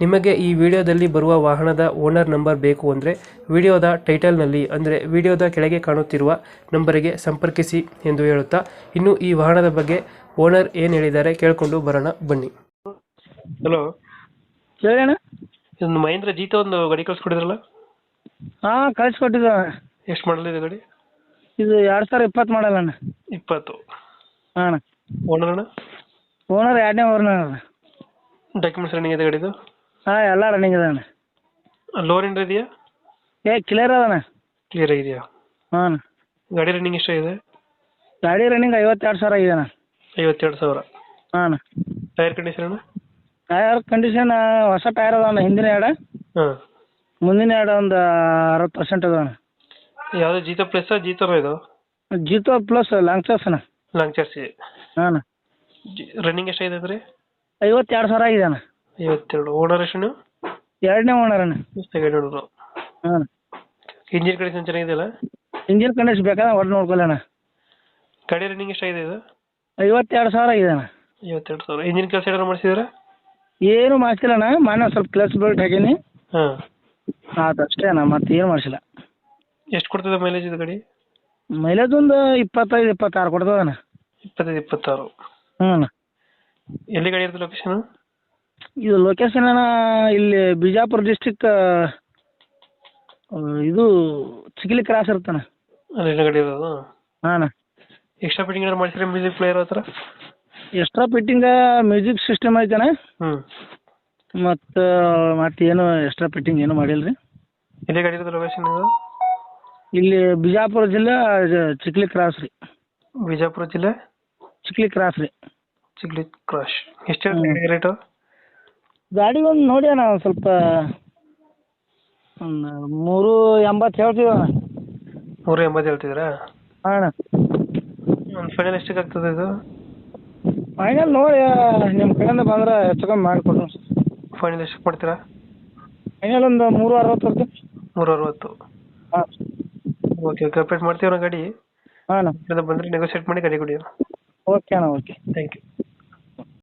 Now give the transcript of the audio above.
ನಿಮಗೆ ಈ ವಿಡಿಯೋದಲ್ಲಿ ಬರುವ ವಾಹನದ ಓನರ್ ನಂಬರ್ ಬೇಕು ಅಂದರೆ ವಿಡಿಯೋದ ಟೈಟಲ್ನಲ್ಲಿ ಅಂದರೆ ವಿಡಿಯೋದ ಕೆಳಗೆ ಕಾಣುತ್ತಿರುವ ನಂಬರಿಗೆ ಸಂಪರ್ಕಿಸಿ ಎಂದು ಹೇಳುತ್ತಾ ಇನ್ನು ಈ ವಾಹನದ ಬಗ್ಗೆ ಓನರ್ ಏನು ಹೇಳಿದ್ದಾರೆ ಕೇಳಿಕೊಂಡು ಬರೋಣ ಬನ್ನಿ. ಹಲೋ ಹೇಳಣ್ಣ. ಇದೊಂದು ಮಹೇಂದ್ರ ಜೀತ ಒಂದು ಗಾಡಿ ಕಳ್ಸ್ಕೊಡಿದ್ರಲ್ಲ ಹಾಂ ಕಳಿಸ್ಕೊಟ್ಟಿದ್ದ ಎಷ್ಟು ಮಾಡಲ್ ಇದೆ ಗಾಡಿ? ಇದು ಎರಡು ಸಾವಿರ ಇಪ್ಪತ್ತು ಮಾಡಲ್ಲ ಅಣ್ಣ. ಇಪ್ಪತ್ತು. ಹಾಂ ಅಣ್ಣ. ಓನರ್ ಅಣ್ಣ? ಓನರ್ ಎರಡನೇ ಓನರ್ ಡಾಕ್ಯುಮೆಂಟ್ಸ್ ರನ್ನಿಂಗ್ ಇದೆ ಗಾಡಿದು? ಹಾಂ ಎಲ್ಲ ರನ್ನಿಂಗ್ ಇದೆ ಅಣ್ಣ. ಲೋನ್ ಏನಾರ ಇದೆಯಾ? ಏ ಕ್ಲಿಯರ್ ಅದಣ್ಣ ಕ್ಲಿಯರ್ ಆಗಿದೆಯಾ? ಹಾಂ. ಅಣ್ಣ ಗಾಡಿ ರನ್ನಿಂಗ್ ಎಷ್ಟಾಗಿದೆ? ಗಾಡಿ ರನ್ನಿಂಗ್ ಐವತ್ತೆರಡು ಸಾವಿರ ಆಗಿದೆ ಅಣ್ಣ. ಐವತ್ತೆರಡು ಸಾವಿರ. ಹಾಂ ಅಣ್ಣ. ಟೈರ್ ಕಂಡೀಷನ್ ಅಣ್ಣ? ಟೈರ್ ಕಂಡೀಷನ್ ಹೊಸ ಟೈರ್ ಅದಾವಣ್ಣ ಅಣ್ಣ ಹಿಂದಿನ ಎರಡು. ಹಾಂ. ಮುಂದಿನ ಎರಡು ಒಂದು ಅರವತ್ತು ಪರ್ಸೆಂಟ್ ಅದ ಅಣ್ಣ ಯಾವುದು ಜೀತೋ ಪ್ಲಸ್ ಜೀತೋ ಇದು? ಜೀತೋ ಪ್ಲಸ್ ಲಾಂಗ್ ಚಾರ್ಸ್ ಅಣ್ಣ. ಲಾಂಗ್ ಚಾರ್ಜಿ ಹಾಂ ಅಣ್ಣ. ರನ್ನಿಂಗ್ ಎಷ್ಟಾಗಿದೆ ಅಂದ್ರೆ? ಐವತ್ತೆರಡು ಸಾವಿರ ಆಗಿದೆ ಅಣ್ಣ. ಐವತ್ತೆರಡು. ಓನರ್ ಎಷ್ಟು ಎರಡನೇ ಓನರ್ ಅಣ್ಣ. ಸೆಕೆಂಡ್ ಓನರು ಹಾಂ. ಅಣ್ಣ ಇಂಜಿನ್ ಕಂಡೀಷನ್ ಚೆನ್ನಾಗಿದೆಯಲ್ಲ ಇಂಜಿನ್ ಕಂಡೀಷನ್ ಬೇಕಾದ್ರೆ ಹೊರ ನೋಡ್ಕೊಳ್ಳೋಣ ಅಣ್ಣ. ಗಾಡಿ ರನ್ನಿಂಗ್ ಎಷ್ಟಾಗಿದೆ ಇದು? ಐವತ್ತೆರಡು ಸಾವಿರ ಆಗಿದೆ ಅಣ್ಣ. ಐವತ್ತೆರಡು ಸಾವಿರ. ಇಂಜಿನ್ ಕೆಲಸ ಏನಾರು ಮಾಡಿಸಿದ್ರೆ? ಏನು ಮಾಡಿಸಿಲ್ಲ ಅಣ್ಣ. ಮೊನ್ನೆ ಸ್ವಲ್ಪ ಕ್ಲಚ್ ಬೆಲ್ಟ್ ಹಾಕೀನಿ. ಹಾಂ. ಅದು ಅಷ್ಟೇ ಅಣ್ಣ. ಮತ್ತೆ ಏನು ಮಾಡಿಸಿಲ್ಲ. ಎಷ್ಟು ಕೊಡ್ತದೆ ಮೈಲೇಜ್ ಇದು ಗಾಡಿ? ಮೈಲೇಜ್ ಒಂದು ಇಪ್ಪತ್ತೈದು ಇಪ್ಪತ್ತಾರು ಕೊಡ್ತದಣ್ಣ ಇಪ್ಪತ್ತೈದು ಇಪ್ಪತ್ತಾರು. ಹ್ಞೂ ಅಣ್ಣ. ಎಲ್ಲಿ ಗಾಡಿ ಇರ್ತದೆ ಲೊಕೇಶನ್ ಇದು ಲೊಕೇಶನ್ ಅಣ್ಣ ಇಲ್ಲಿ ಬಿಜಾಪುರ ಡಿಸ್ಟಿಕ್ ಇದು ಚಿಕ್ಲಿ ಕ್ರಾಸ್ ಇರೋದು? ಹಾಂ ಅಣ್ಣ. ಎಕ್ಸ್ಟ್ರಾ ಫಿಟ್ಟಿಂಗ್ ಏನಾರು ಮಾಡಿಸಿದ್ರೆ ಮ್ಯೂಸಿಕ್ ಪ್ಲೇಯರ್ ಹತ್ರ? ಎಕ್ಸ್ಟ್ರಾ ಫಿಟ್ಟಿಂಗ ಮ್ಯೂಸಿಕ್ ಸಿಸ್ಟಮ್ ಐತಣ್ಣ. ಹ್ಞೂ ಮತ್ತು ಮತ್ತೇನು ಎಕ್ಸ್ಟ್ರಾ ಫಿಟ್ಟಿಂಗ್ ಏನು ಮಾಡಿಲ್ಲ ರೀ ಎಲ್ಲಿ ಗಾಡಿ ಇರೋದು ಲೊಕೇಶನ್ ಇದು? ಇಲ್ಲಿ ಬಿಜಾಪುರ ಜಿಲ್ಲೆ ಚಿಕ್ಲಿ ಕ್ರಾಸ್ ರೀ. ಬಿಜಾಪುರ ಜಿಲ್ಲೆ? ಚಿಕ್ಲಿ ಕ್ರಾಸ್ ರೀ. ಚಿಕ್ಲಿ ಕ್ರಾಶ್ ಎಷ್ಟು ರೇಟು ಗಾಡಿ ಒಂದು ನೋಡಿ ಅಣ್ಣ ಒಂದು ಸ್ವಲ್ಪ ಒಂದು ಮೂರು ಎಂಬತ್ತು ಹೇಳ್ತೀವಿ ಅಣ್ಣ. ನೂರ ಎಂಬತ್ತು ಹೇಳ್ತಿದ್ದೀರಾ? ಹಾಂ ಅಣ್ಣ. ಒಂದು ಫೈನಲ್ ಎಷ್ಟಕ್ಕೆ ಆಗ್ತದೆ ಇದು? ಫೈನಲ್ ನೋಡಿ ನಿಮ್ಮ ಕಡೆಯಿಂದ ಬಂದ್ರೆ ಹೆಚ್ಚು ಕಮ್ಮಿ ಮಾಡಿಕೊಡ್ರಿ ಫೈನಲ್ ಎಷ್ಟಕ್ಕೆ ಮಾಡ್ತೀರಾ ಫೈನಲ್ ಒಂದು ಮೂರು ಅರವತ್ತು ಬರ್ತೀವಿ ಮೂರು ಅರವತ್ತು. ಹಾಂ. ಓಕೆ ಓಕೆ ಅಪ್ಡೇಟ್ ಮಾಡ್ತೀವಿ ಅಣ್ಣ ಗಾಡಿ? ಹಾಂ ಅಣ್ಣ. ಬಂದರೆ ನೆಗೋಸಿಯೇಟ್ ಮಾಡಿ ಗಾಡಿ ಕೊಡಿ ಓಕೆ ಅಣ್ಣ ಓಕೆ ಥ್ಯಾಂಕ್ ಯು